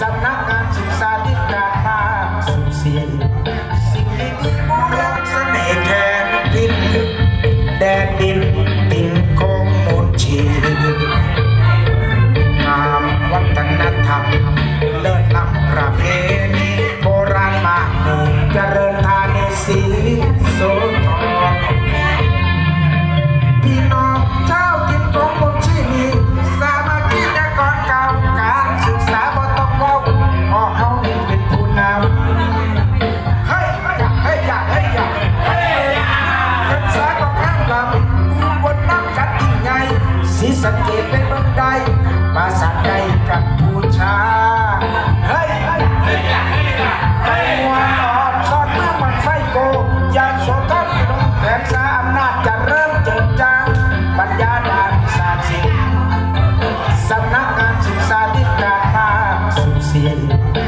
สำนักงาน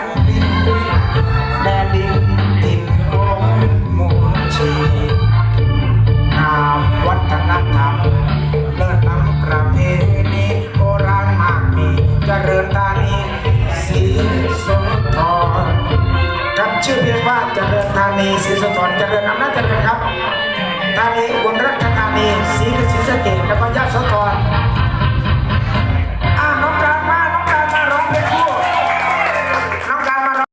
นบินแดนดินดินกลมมูนชีนามวัฒนธรรมเลิศล้ำประเพณีโบราณมากมีเจริญตานีสีสมทรกับชื่อเพียกว่าเจริญธานีสีสุทรเจริญอำนาจเจริญครับธานีอุบลรัชธานีสีศรีสะเกดแล้วก็ยะโสธร